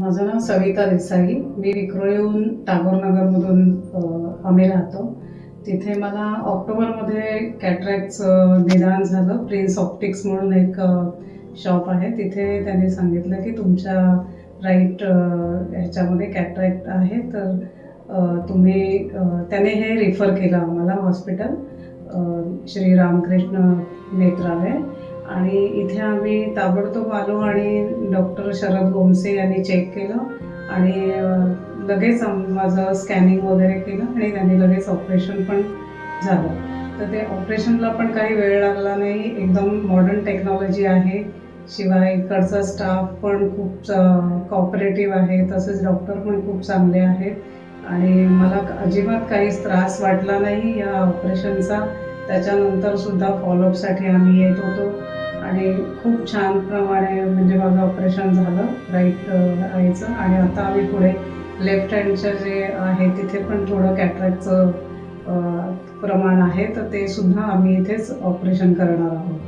माझं नाव सविता देसाई. मी विक्रोळीहून टागोरनगरमधून नगरमधून आम्ही राहतो. तिथे मला ऑक्टोबरमध्ये कॅटरॅक्टचं निदान झालं. प्रिन्स ऑप्टिक्स म्हणून एक शॉप आहे. तिथे त्यांनी सांगितलं की तुमच्या राईट ह्याच्यामध्ये कॅटरॅक्ट आहे. तर तुम्ही त्याने हे रिफर केलं आम्हाला हॉस्पिटल श्री रामकृष्ण नेत्रालय. आणि इथे आम्ही ताबडतोब आलो आणि डॉक्टर शरद गोमसे यांनी चेक केलं आणि लगेच माझं स्कॅनिंग वगैरे केलं आणि त्यांनी लगेच ऑपरेशन पण झालं. तर ते ऑपरेशनला पण काही वेळ लागला नाही. एकदम मॉडर्न टेक्नॉलॉजी आहे. शिवाय इकडचा स्टाफ पण खूप कॉपरेटिव्ह आहे. तसेच डॉक्टर पण खूप चांगले आहेत. आणि मला अजिबात काहीच त्रास वाटला नाही या ऑपरेशनचा त्याच्यानंतर सुद्धा फॉलोअपसाठी आम्ही येत होतो. आणि खूप छान प्रमाणे म्हणजे माझं ऑपरेशन झालं राईट आईचं. आणि आता आम्ही पुढे लेफ्ट हँडचं जे आहे तिथे पण थोडं कॅटरॅक्टचं प्रमाण आहे. तर ते सुद्धा आम्ही इथेच ऑपरेशन करणार आहोत.